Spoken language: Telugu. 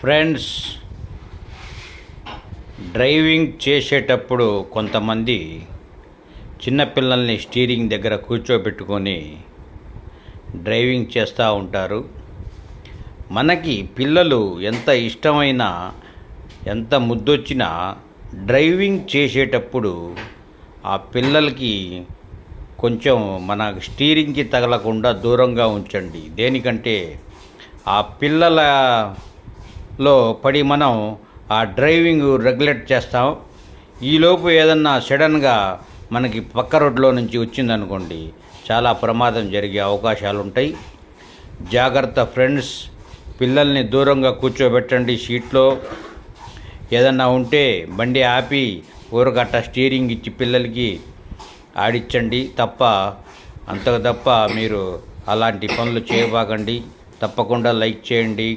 ఫ్రెండ్స్ డ్రైవింగ్ చేసేటప్పుడు కొంతమంది చిన్నపిల్లల్ని స్టీరింగ్ దగ్గర కూర్చోబెట్టుకొని డ్రైవింగ్ చేస్తూ ఉంటారు. మనకి పిల్లలు ఎంత ఇష్టమైన ఎంత ముద్దొచ్చినా డ్రైవింగ్ చేసేటప్పుడు ఆ పిల్లలకి కొంచెం మన స్టీరింగ్కి తగలకుండా దూరంగా ఉంచండి. దేనికంటే ఆ పిల్లల లో పడి మనం ఆ డ్రైవింగ్ రెగ్యులేట్ చేస్తాం. ఈలోపు ఏదన్నా సడన్గా మనకి పక్క రోడ్లో నుంచి వచ్చిందనుకోండి చాలా ప్రమాదం జరిగే అవకాశాలు ఉంటాయి జాగ్రత్త ఫ్రెండ్స్ పిల్లల్ని దూరంగా కూర్చోబెట్టండి సీట్లో. ఏదన్నా ఉంటే బండి ఆపి ఊరగట్ట స్టీరింగ్ ఇచ్చి పిల్లలకి ఆడించండి తప్ప అంతకు తప్ప మీరు అలాంటి పనులు చేయబాకండి. తప్పకుండా లైక్ చేయండి.